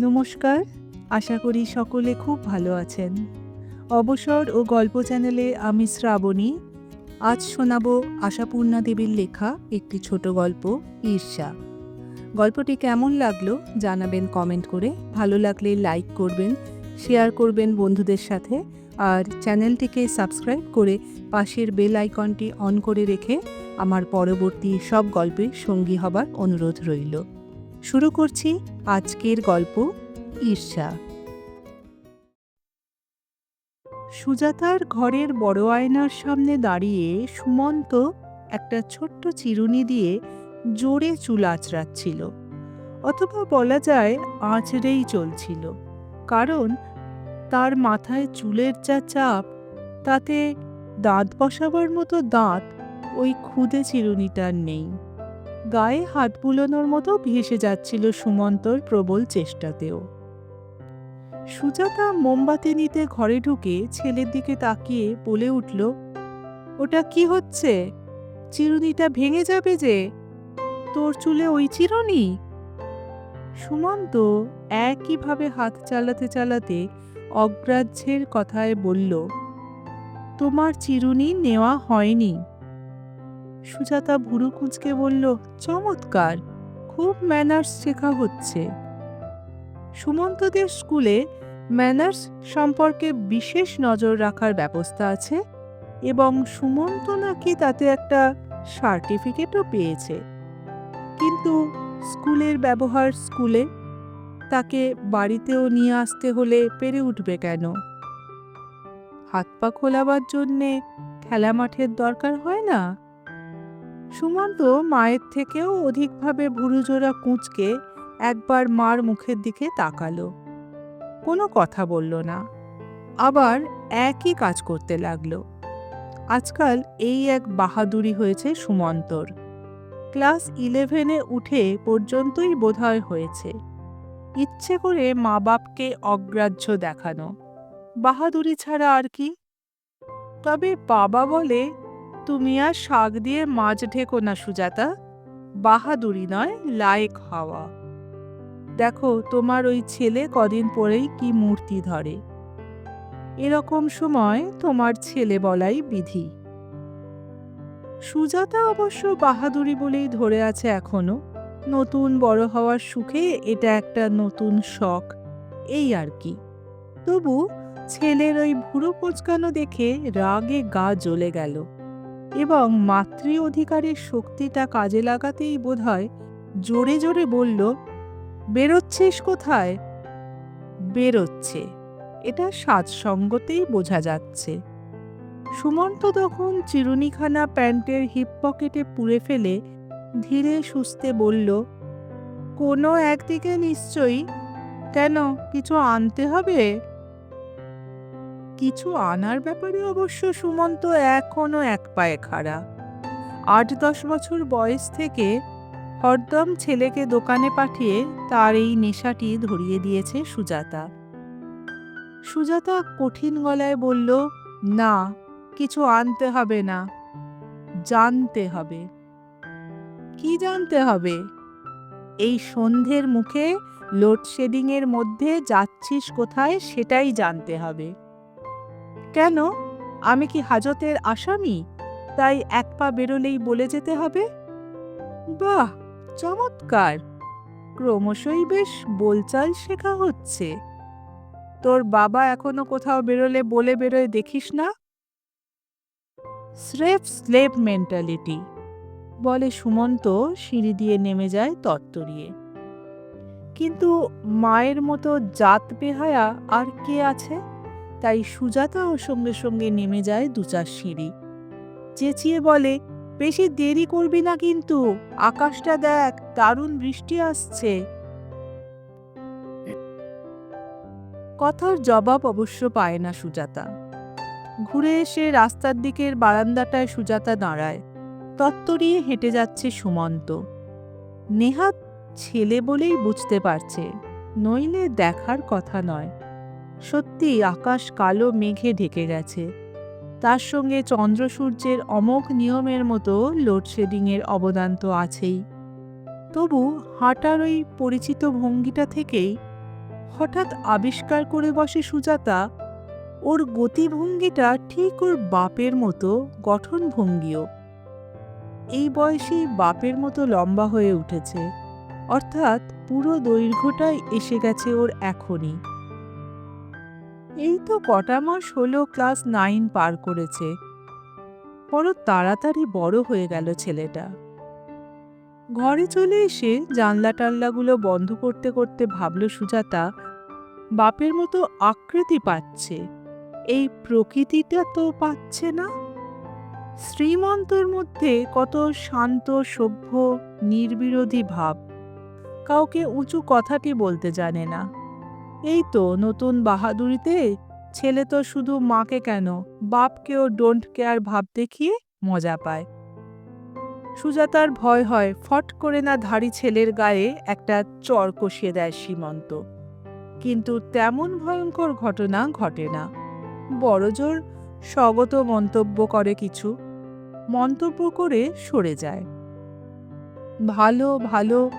নমস্কার, আশা করি সকলে খুব ভালো আছেন। অবসর ও গল্প চ্যানেলে আমি শ্রাবণী। আজ শোনাব আশাপূর্ণা দেবীর লেখা একটি ছোট গল্প, ঈর্ষা। গল্পটি কেমন লাগল জানাবেন কমেন্ট করে। ভালো লাগলে লাইক করবেন, শেয়ার করবেন বন্ধুদের সাথে। আর চ্যানেলটিকে সাবস্ক্রাইব করে পাশের বেল আইকনটি অন করে রেখে আমার পরবর্তী সব গল্পে সঙ্গী হবার অনুরোধ রইল। শুরু করছি আজকের গল্প ঈর্ষা। সুজাতার ঘরের বড় আয়নার সামনে দাঁড়িয়ে সুমন্ত একটা ছোট্ট চিরুনি দিয়ে জোরে চুল আঁচড়াচ্ছিল, অথবা বলা যায় আঁচড়েই চলছিল, কারণ তার মাথায় চুলের যা চাপ, তাতে দাঁত বসাবার মতো দাঁত ওই খুদে চিরুনিটার নেই। গায়ে হাত বুলোনোর মতো ভেসে যাচ্ছিল সুমন্তর প্রবল চেষ্টাতেও। সুজাতা মোমবাতি নিতে ঘরে ঢুকে ছেলের দিকে তাকিয়ে বলে উঠল, ওটা কি হচ্ছে? চিরুনিটা ভেঙে যাবে যে? তোর চুলে ওই চিরুনি? সুমন্ত একইভাবে হাত চালাতে চালাতে অগ্রাহ্যের কথায় বলল, তোমার চিরুনি নেওয়া হয়নি। সুজাতা ভুরু কুঁচকে বলল, চমৎকার, খুব ম্যানার্স শেখা হচ্ছে। সুমন্তদের স্কুলে ম্যানার্স সম্পর্কে বিশেষ নজর রাখার ব্যবস্থা আছে এবং সুমন্ত নাকি তাতে একটা সার্টিফিকেটও পেয়েছে। কিন্তু স্কুলের ব্যবহার স্কুলে, তাকে বাড়িতেও নিয়ে আসতে হলে পেরে উঠবে কেন? হাত পা খোলাবার জন্যে খেলা মাঠের দরকার হয় না? সুমন্ত মায়ের থেকেও অধিকভাবে ভুরুজোড়া কুঁচকে একবার মার মুখের দিকে তাকালো। কোনো কথা বলল না। আবার একই কাজ করতে লাগল। আজকাল এই এক বাহাদুরি হয়েছে সুমন্তর। ক্লাস ইলেভেনে উঠে পর্যন্তই বোধহয় হয়েছে। ইচ্ছে করে মা বাপকে অগ্রাহ্য দেখানো। বাহাদুরি ছাড়া আর কি? তবে বাবা বলে তুমি আর শাক দিয়ে মাছ ঢেকো না, সুজাতা। বাহাদুরি নয়, লায়েক হওয়া। দেখো, তোমার ওই ছেলে কদিন পরেই কি মূর্তি ধরে। এরকম সময় তোমার ছেলে বলাই বিধি। সুজাতা অবশ্য বাহাদুরি বলেই ধরে আছে এখনও। নতুন বড় হওয়ার সুখে এটা একটা নতুন শখ, এই আর কি। তবু ছেলের ওই ভুরু কোচকানো দেখে রাগে গা জ্বলে গেল। এবং মাতৃ অধিকারের শক্তিটা কাজে লাগাতেই বোধহয় জোরে জোরে বলল, বেরোচ্ছিস কোথায়? বেরোচ্ছে। এটা সাজসঙ্গতেই বোঝা যাচ্ছে। সুমন্ত তখন চিরুনিখানা প্যান্টের হিপ পকেটে পুড়ে ফেলে ধীরে সুস্থে বলল, কোনো একদিকে নিশ্চয়ই। কেন, কিছু আনতে হবে? কিছু আনার ব্যাপারে অবশ্য সুমন্ত এখনও এক পায়ে খাড়া। আট দশ বছর বয়স থেকে হরদম ছেলেকে দোকানে পাঠিয়ে তার এই নেশাটি ধরিয়ে দিয়েছে সুজাতা। সুজাতা কঠিন গলায় বলল, না, কিছু আনতে হবে না, জানতে হবে। কি জানতে হবে? এই সন্ধ্যের মুখে লোডশেডিংয়ের মধ্যে যাচ্ছিস কোথায় সেটাই জানতে হবে। কেন? আমি কি হাজতের আসামি? তাই এক পা বেরোলেই বলে যেতে হবে? বাহ, চমৎকার! ক্রমশই বেশ বোলচাল শেখা হচ্ছে। তোর বাবা এখনও কোথাও বেরোলে বলে বেরোয় দেখিস না? স্রেফ স্লেভ মেন্টালিটি, বলে সুমন্ত সিঁড়ি দিয়ে নেমে যায় তত্তরিয়ে কিন্তু মায়ের মতো জাত বেহায়া আর কে আছে? তাই সুজাতাও সঙ্গে সঙ্গে নেমে যায় দু চার সিঁড়ি। চেঁচিয়ে বলে, বেশি দেরি করবি না কিন্তু, আকাশটা দেখ, দারুণ বৃষ্টি আসছে। কথার জবাব অবশ্য পায় না সুজাতা। ঘুরে এসে রাস্তার দিকের বারান্দাটায় সুজাতা দাঁড়ায়। তত্তরিয়ে হেঁটে যাচ্ছে সুমন্ত। নেহাত ছেলে বলেই বুঝতে পারছে, নইলে দেখার কথা নয়। সত্যি আকাশ কালো মেঘে ঢেকে গেছে। তার সঙ্গে চন্দ্র সূর্যের অমোঘ নিয়মের মতো লোডশেডিংয়ের অবদান তো আছেই। তবু হাঁটার ওই পরিচিত ভঙ্গিটা থেকেই হঠাৎ আবিষ্কার করে বসে সুজাতা, ওর গতিভঙ্গিটা ঠিক ওর বাপের মতো গঠনভঙ্গিও এই বয়সেই বাপের মতো লম্বা হয়ে উঠেছে, অর্থাৎ পুরো দৈর্ঘ্যটাই এসে গেছে ওর এখনই। এই তো কটা মাস হলো ক্লাস নাইন পার করেছে। বড় তাড়াতাড়ি বড় হয়ে গেল ছেলেটা। ঘরে চলে এসে জানলা টাল্লাগুলো বন্ধ করতে করতে ভাবল সুজাতা, বাপের মতো আকৃতি পাচ্ছে। এই প্রকৃতিটা তো পাচ্ছে না। শ্রীমন্তর মধ্যে কত শান্ত, সভ্য, নির্বিরোধী ভাব। কাউকে উঁচু কথাটি বলতে জানে না। এই তো নতুন বাহাদুরিতে, ছেলে তো শুধু মাকে কেন, বাপকেও ডোন্ট কেয়ার ভাব দেখিয়ে মজা পায়। সুজাতার ভয় হয়, ফট করে না ধাড়ি ছেলের গায়ে একটা চর কষিয়ে দেয় সীমন্ত। কিন্তু তেমন ভয়ঙ্কর ঘটনা ঘটে না। বড়জোর স্বগত মন্তব্য করে কিছু, মন্তব্য করে সরে যায়। ভালো ভালো,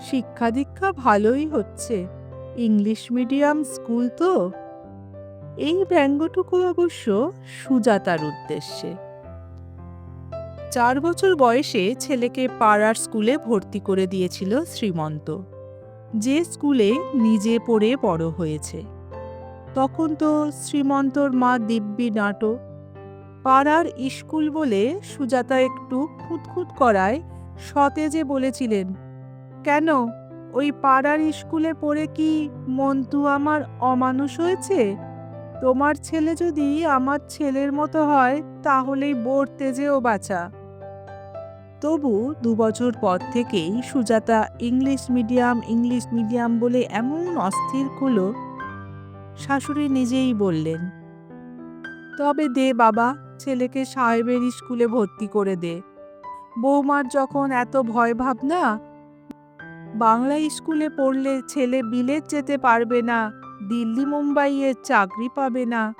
শিক্ষা দীক্ষা ভালোই হচ্ছে। ইংলিশ মিডিয়াম স্কুল তো। এই ব্যঙ্গটুকু অবশ্য সুজাতার উদ্দেশ্যে। চার বছর বয়সে ছেলেকে পাড়ার স্কুলে ভর্তি করে দিয়েছিল শ্রীমন্ত। যে স্কুলে নিজে পড়ে বড় হয়েছে। তখন তো শ্রীমন্তর মা দিব্যি নাটো পাড়ার স্কুল বলে সুজাতা একটু খুঁতখুত করায় সতেজে বলেছিলেন, কেন ওই পাড়ার স্কুলে পড়ে কি মন্তু আমার অমানুষ হয়েছে? তোমার ছেলে যদি আমার ছেলের মতো হয়, তাহলেই বোর্ড যেও বাঁচা। তবু দু বছর পর থেকেই Sujata English medium English medium বলে এমন অস্থির হলো শাশুড়ি নিজেই বললেন, তবে দে বাবা, ছেলেকে সাহেবের স্কুলে ভর্তি করে দে। বৌমার যখন এত ভয় ভাবনা বাংলা স্কুলে পড়লে ছেলে বিলেত যেতে পারবে না, দিল্লি মুম্বাইয়ে চাকরি পাবে না।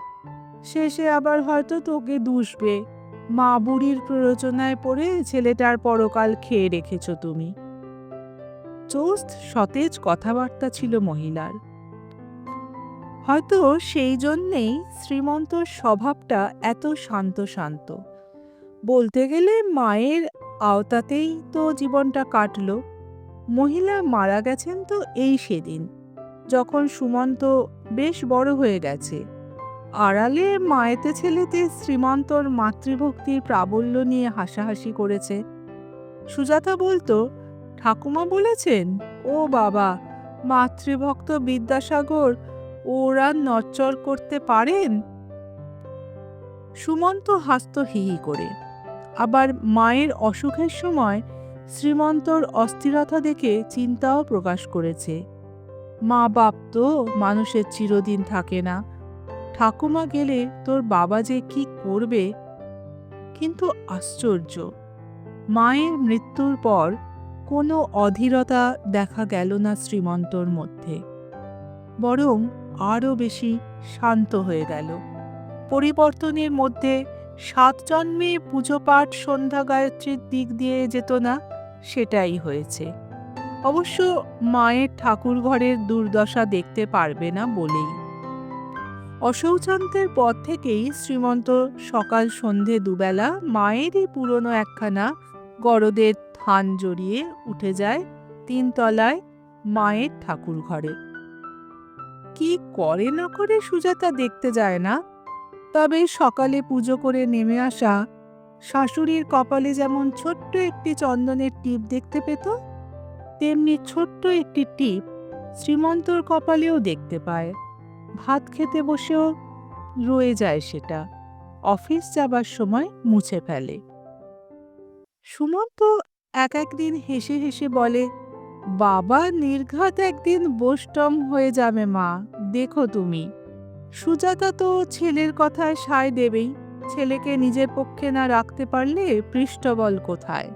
শেষে আবার হয়তো তোকে দুষবে। মা বুড়ির প্ররোচনায় পড়ে ছেলেটার পরকাল খেয়ে রেখেছ তুমি। চোস্ত সতেজ কথাবার্তা ছিল মহিলার। হয়তো সেই জন্যেই শ্রীমন্তর স্বভাবটা এত শান্ত শান্ত। বলতে গেলে মায়ের আওতাতেই তো জীবনটা কাটলো। মহিলা মারা গেছেন তো এই সেদিন। যখন সুমন্ত বেশ বড় হয়ে গেছে। আড়ালে মায়েতে ছেলেতে শ্রীমন্তর মাতৃভক্তির প্রাবল্য নিয়ে হাসাহাসি করেছে। সুজাতা বলতো, ঠাকুমা বলেছেন, ও বাবা, মাতৃভক্ত বিদ্যাসাগর ওরা নচ্চর করতে পারেন? সুমন্ত হাসত হিহি করে। আবার মায়ের অসুখের সময় শ্রীমন্তর অস্থিরতা দেখে চিন্তাও প্রকাশ করেছে। মা বাপ তো মানুষের চিরদিন থাকে না। ঠাকুমা গেলে তোর বাবা যে কি করবে? কিন্তু আশ্চর্য, মায়ের মৃত্যুর পর কোনো অধীরতা দেখা গেল না শ্রীমন্তর মধ্যে। বরং আরও বেশি শান্ত হয়ে গেল। পরিবর্তনের মধ্যে সাত জন্মে পুজো পাঠ সন্ধ্যা গায়ত্রীর দিক দিয়ে যেত না। সেটাই হয়েছে। অবশ্য মায়ের ঠাকুর ঘরের দুর্দশা দেখতে পারবে না বলেই। অশৌচান্তের পর থেকেই শ্রীমন্ত সকাল সন্ধে দুবেলা মায়েরই পুরনো একখানা গরদের থান জড়িয়ে উঠে যায় তিনতলায় মায়ের ঠাকুর ঘরে কি করে না করে সুজাতা দেখতে যায় না? তবে সকালে পুজো করে নেমে আসা শাশুড়ির কপালে যেমন ছোট্ট একটি চন্দনের টিপ দেখতে পেত, তেমনি ছোট্ট একটি টিপ শ্রীমন্তর কপালেও দেখতে পায়। ভাত খেতে বসেও রয়ে যায় সেটা, অফিস যাবার সময় মুছে ফেলে। সুমন্ত এক একদিন হেসে হেসে বলে, বাবা, নির্ঘাত একদিন বোষ্টম হয়ে যাবে মা, দেখো তুমি। সুজাতা তো ছেলের কথায় সায় দেবেই। ছেলেকে নিজের পক্ষে না রাখতে পারলে পৃষ্ঠবল কোথায়?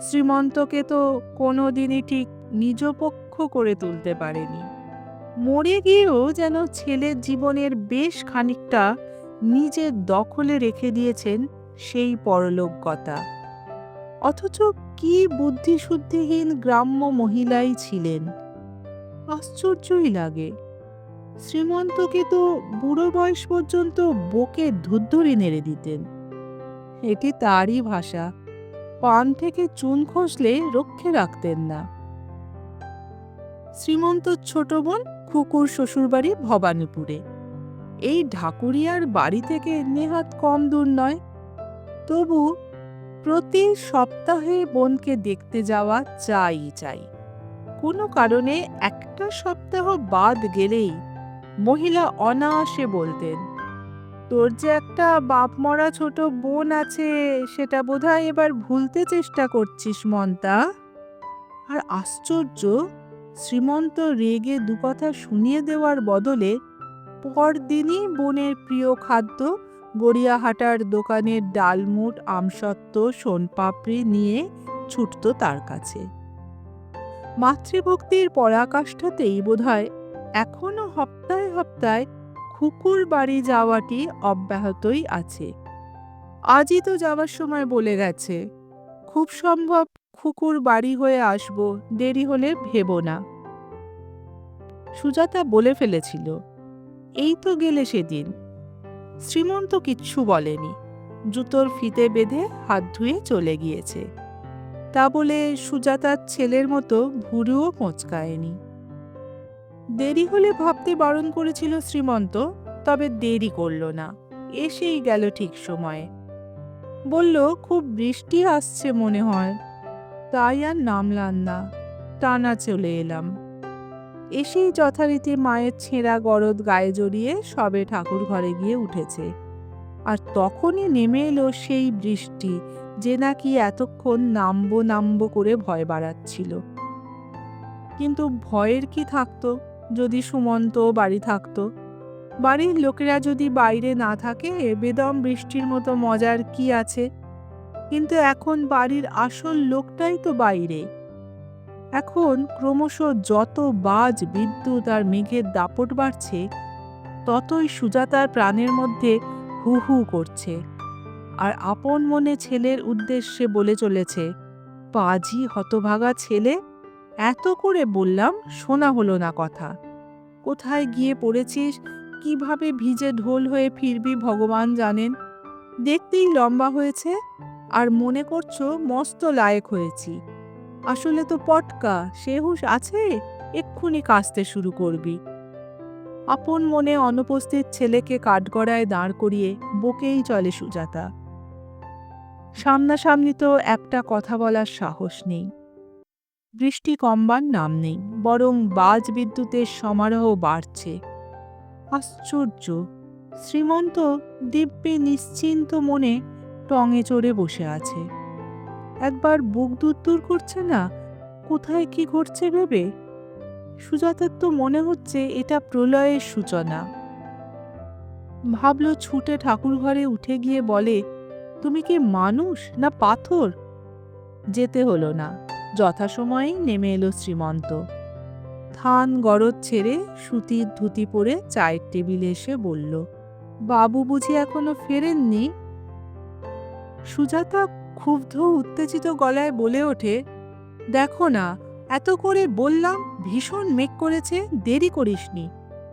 শ্রীমন্তকে তো কোনো দিনই ঠিক নিজ পক্ষ করে তুলতে পারেনি। মরে গিয়েও যেন ছেলের জীবনের বেশ খানিকটা নিজের দখলে রেখে দিয়েছেন সেই পরলোকগতা অথচ কি বুদ্ধিশুদ্ধিহীন গ্রাম্য মহিলাই ছিলেন। আশ্চর্যই লাগে। শ্রীমন্তকে তো বুড়ো বয়স পর্যন্ত বকে ধুদ্ধরি নেড়ে দিতেন। এটি তারই ভাষা, পান থেকে চুন খসলে রক্ষে রাখতেন না। শ্রীমন্ত ছোট বোন খুকুর শ্বশুরবাড়ি ভবানীপুরে। এই ঢাকুরিয়ার বাড়ি থেকে নেহাত কম দূর নয়। তবু প্রতি সপ্তাহে বোনকে দেখতে যাওয়া চাই চাই। কোনো কারণে একটা সপ্তাহ বাদ গেলেই মহিলা অনায়াসে বলতেন, তোর যে একটা বাপ মরা ছোট বোন আছে, সেটা বোধহয় এবার ভুলতে চেষ্টা করছিস, মন্তা? আর আশ্চর্য, শ্রীমন্ত রেগে দু কথা শুনিয়ে দেওয়ার বদলে পরদিনই বোনের প্রিয় খাদ্য, গড়িয়াহাটার দোকানের ডালমুট, আমসত্ত্ব, সোনপাপড়ি নিয়ে ছুটত তার কাছে। মাতৃভক্তির পরাকাষ্ঠাতেই বোধহয় এখনও হপ্তায় হপ্তায় খুকুর বাড়ি যাওয়াটি অব্যাহতই আছে। আজই তো যাওয়ার সময় বলে গেছে, খুব সম্ভব খুকুর বাড়ি হয়ে আসব, দেরি হলে ভেবো না। সুজাতা বলে ফেলেছিল, এই তো গেলে সেদিন। শ্রীমন্ত কিচ্ছু বলেনি, জুতোর ফিতে বেঁধে হাত ধুয়ে চলে গিয়েছে। তা বলে সুজাতার ছেলের মতো ভুরুও মোচকায়নি। দেরি হলে ভাবতে বারণ করেছিল শ্রীমন্ত, তবে দেরি করল না। এসেই গেল ঠিক সময়ে। বলল, খুব বৃষ্টি আসছে মনে হয়। তাই আর নামলাম না। টানা চলে এলাম। এসেই যথারীতি মায়ের ছেঁড়া গরদ গায়ে জড়িয়ে সবে ঠাকুর ঘরে গিয়ে উঠেছে। আর তখনই নেমে এলো সেই বৃষ্টি, যে নাকি এতক্ষণ নামবো নামবো করে ভয় বাড়াচ্ছিল। কিন্তু ভয়ের কি থাকতো? যদি সুমন্ত বাড়ি থাকতো। বাড়ির লোকেরা যদি বাইরে না থাকে বেদম বৃষ্টির মতো মজার কি আছে? কিন্তু এখন বাড়ির আসল লোকটাই তো বাইরে। এখন ক্রমশ যত বাজ বিদ্যুৎ আর মেঘের দাপট বাড়ছে, ততই সুজাতার প্রাণের মধ্যে হু হু করছে। আর আপন মনে ছেলের উদ্দেশ্যে বলে চলেছে, পাজি হতভাগা ছেলে এত করে বললাম, শোনা হলো না কথা। কোথায় গিয়ে পড়েছিস? কীভাবে ভিজে ঢোল হয়ে ফিরবি ভগবান জানেন? দেখতেই লম্বা হয়েছে, আর মনে করছ মস্ত লায়েক হয়েছি। আসলে তো পটকা সে হুঁশ আছে? এক্ষুনি কাঁচতে শুরু করবি। আপন মনে অনুপস্থিত ছেলেকে কাঠগড়ায় দাঁড় করিয়ে বকেই চলে সুজাতা। সামনাসামনি তো একটা কথা বলার সাহস নেই। বৃষ্টি কমবার নাম নেই, বরং বাজ বিদ্যুতের সমারোহ বাড়ছে। আশ্চর্য, শ্রীমন্ত দিব্যে নিশ্চিন্ত মনে টঙে চড়ে বসে আছে। একবার বুক দূর করছে না, কোথায় কি ঘটছে ভেবে? সুজাতার তো মনে হচ্ছে এটা প্রলয়ের সূচনা। ভাবল ছুটে ঠাকুর ঘরে উঠে গিয়ে বলে, তুমি কি মানুষ না পাথর? যেতে হলো না। যথাসময়েই নেমে এলো শ্রীমন্ত। থান গরদ ছেড়ে সুতির ধুতি পরে চায়ের টেবিলে এসে বলল, বাবু বুঝি এখনও ফেরেননি? সুজাতা ক্ষুব্ধ, উত্তেজিত গলায় বলে ওঠে, দেখো না, এত করে বললাম, ভীষণ মেঘ করেছে, দেরি করিসনি।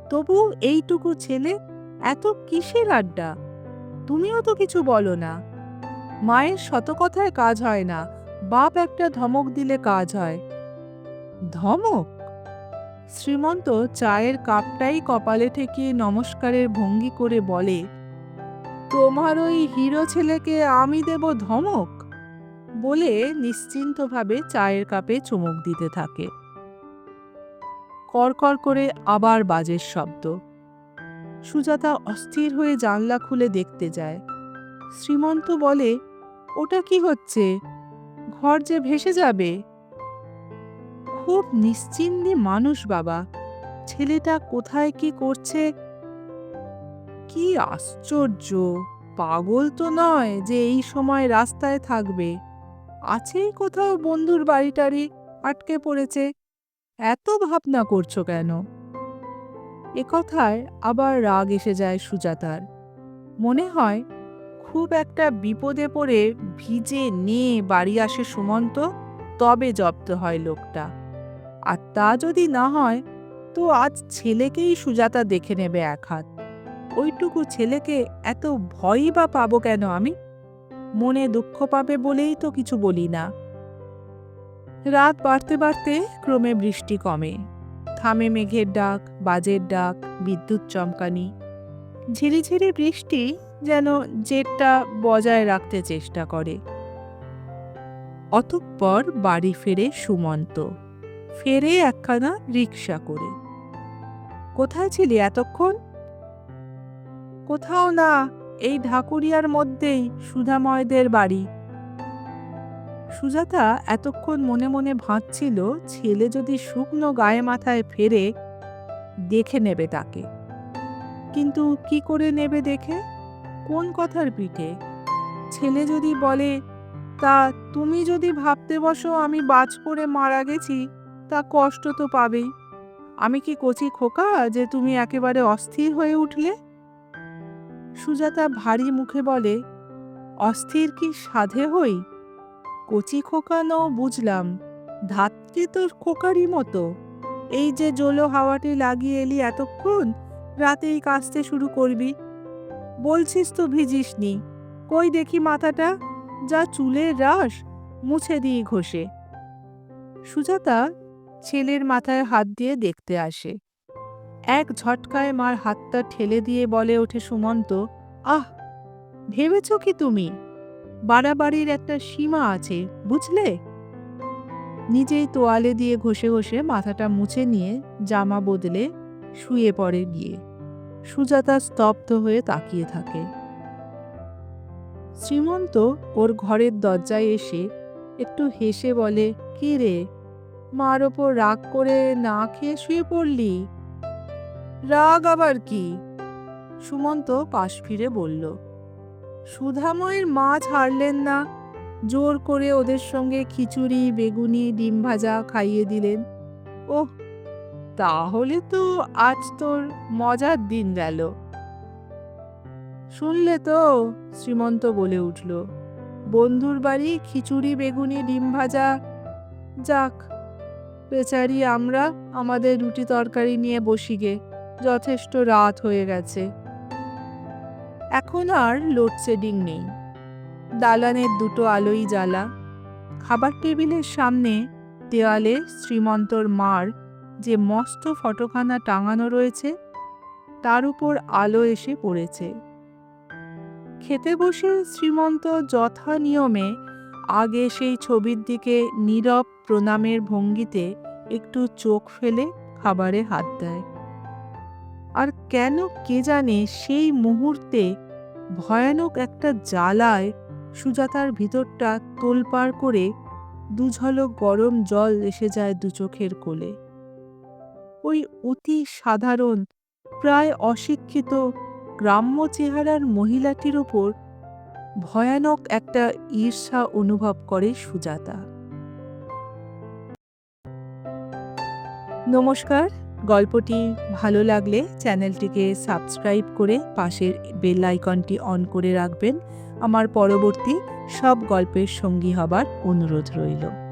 তবু এইটুকু ছেলে, এত কিসের আড্ডা? তুমিও তো কিছু বলো না। মায়ের শত কথায় কাজ হয় না বাপ একটা ধমক দিলে কাজ হয়। ধমক? শ্রীমন্ত চায়ের কাপটাই কপালে ঠেকিয়ে নমস্কারের ভঙ্গি করে বলে, তোমার ওই হিরো ছেলেকে আমি দেব ধমক? বলে নিশ্চিন্তভাবে চায়ের কাপে চুমুক দিতে থাকে। কড়কড় করে আবার বাজের শব্দ। সুজাতা অস্থির হয়ে জানলা খুলে দেখতে যায়। শ্রীমন্ত বলে, ওটা কি হচ্ছে? ঘর যে ভেসে যাবে। খুব নিশ্চিন্দি মানুষ, বাবা। ছেলেটা কোথায় কি করছে? কি আশ্চর্য! পাগল তো নয় যে এই সময় রাস্তায় থাকবে। আছেই কোথাও বন্ধুর বাড়ি টাড়ি আটকে পড়েছে। এত ভাবনা করছ কেন? এ কথায় আবার রাগ এসে যায় সুজাতার। মনে হয় খুব একটা বিপদে পড়ে ভিজে নিয়ে বাড়ি আসে সুমন্ত, তবে জব্দ হয় লোকটা। আর তা যদি না হয়, তো আজ ছেলেকেই সুজাতা দেখে নেবে এক হাত। ওইটুকু ছেলেকে এত ভয়ই বা পাবো কেন আমি? মনে দুঃখ পাবে বলেই তো কিছু বলি না। রাত বাড়তে বাড়তে ক্রমে বৃষ্টি কমে। থামে মেঘের ডাক, বাজের ডাক, বিদ্যুৎ চমকানি। ঝিরিঝিরি বৃষ্টি যেন জেটটা বজায় রাখতে চেষ্টা করে। অতঃপর বাড়ি ফেরে সুমন্ত। ফেরে একখানা রিক্সা করে। কোথায় ছিলি এতক্ষণ? কোথাও না, এই ঢাকুরিয়ার মধ্যেই সুধাময়দের বাড়ি। সুজাতা এতক্ষণ মনে মনে ভাবছিল ছেলে যদি শুকনো গায়ে মাথায় ফেরে, দেখে নেবে তাকে। কিন্তু কি করে নেবে দেখে? কোন কথার পিঠে? ছেলে যদি বলে, তা তুমি যদি ভাবতে বসো আমি বাজ পড়ে মারা গেছি, তা কষ্ট তো পাবেই। আমি কি কচি খোকা যে তুমি একেবারে অস্থির হয়ে উঠলে? সুজাতা ভারী মুখে বলে, অস্থির কি সাধে হই? কচি খোকা ন বুঝলাম, ধাত্রী তোর খোকারই মতো। এই যে জলো হাওয়াটি লাগিয়ে এলি এতক্ষণ, রাতেই কাশতে শুরু করবি বলছিস তো ভিজিসনি। কই দেখি মাথাটা? যা চুলের রাস মুছে দিই ঘষে। সুজাতা ছেলের মাথায় হাত দিয়ে দেখতে আসে। এক ঝটকায় মার হাতটা ঠেলে দিয়ে বলে ওঠে সুমন্ত, আহ, ভেবেছ কি তুমি? বাড়াবাড়ির একটা সীমা আছে, বুঝলে? নিজেই তোয়ালে দিয়ে ঘষে ঘষে মাথাটা মুছে নিয়ে জামা বদলে শুয়ে পড়ে গিয়ে। সুজাতা স্তব্ধ হয়ে তাকিয়ে থাকে। শ্রীমন্ত ওর ঘরের দরজায় এসে একটু হেসে বলে, কি রে? মার ওপর রাগ করে না খেয়ে শুয়ে পড়লি? রাগ আবার কি? সুমন্ত পাশ ফিরে বলল, সুধাময়ের মা ছাড়লেন না। জোর করে ওদের সঙ্গে খিচুড়ি, বেগুনি, ডিম ভাজা খাইয়ে দিলেন। ওহ তাহলে তো আজ তোর মজার দিন গেল। শুনলে তো শ্রীমন্ত বলে উঠল, বন্ধুর বাড়ি খিচুড়ি, বেগুনি, ডিম ভাজা, যাক, বেচারি আমরা আমাদের রুটি তরকারি নিয়ে বসি গে, যথেষ্ট রাত হয়ে গেছে। এখন আর লোডশেডিং নেই। দালানের দুটো আলোই জ্বালা। খাবার টেবিলের সামনে দেওয়ালে শ্রীমন্তর মার যে মস্ত ফটোখানা টাঙানো রয়েছে, তার উপর আলো এসে পড়েছে। খেতে বসে শ্রীমন্ত যথা নিয়মে আগে সেই ছবির দিকে নীরব প্রণামের ভঙ্গিতে একটু চোখ ফেলে খাবারে হাত দেয়। আর কেন কে জানে সেই মুহূর্তে ভয়ানক একটা জ্বালায় সুজাতার ভিতরটা তোলপাড় করে দুঝলক গরম জল এসে যায় দু চোখের কোলে। ওই অতি সাধারণ, প্রায় অশিক্ষিত গ্রাম্য চেহারার মহিলাটির ওপর ভয়ানক একটা ঈর্ষা অনুভব করে সুজাতা। নমস্কার, গল্পটি ভালো লাগলে চ্যানেলটিকে সাবস্ক্রাইব করে পাশের বেল আইকনটি অন করে রাখবেন। আমার পরবর্তী সব গল্পের সঙ্গী হবার অনুরোধ রইল।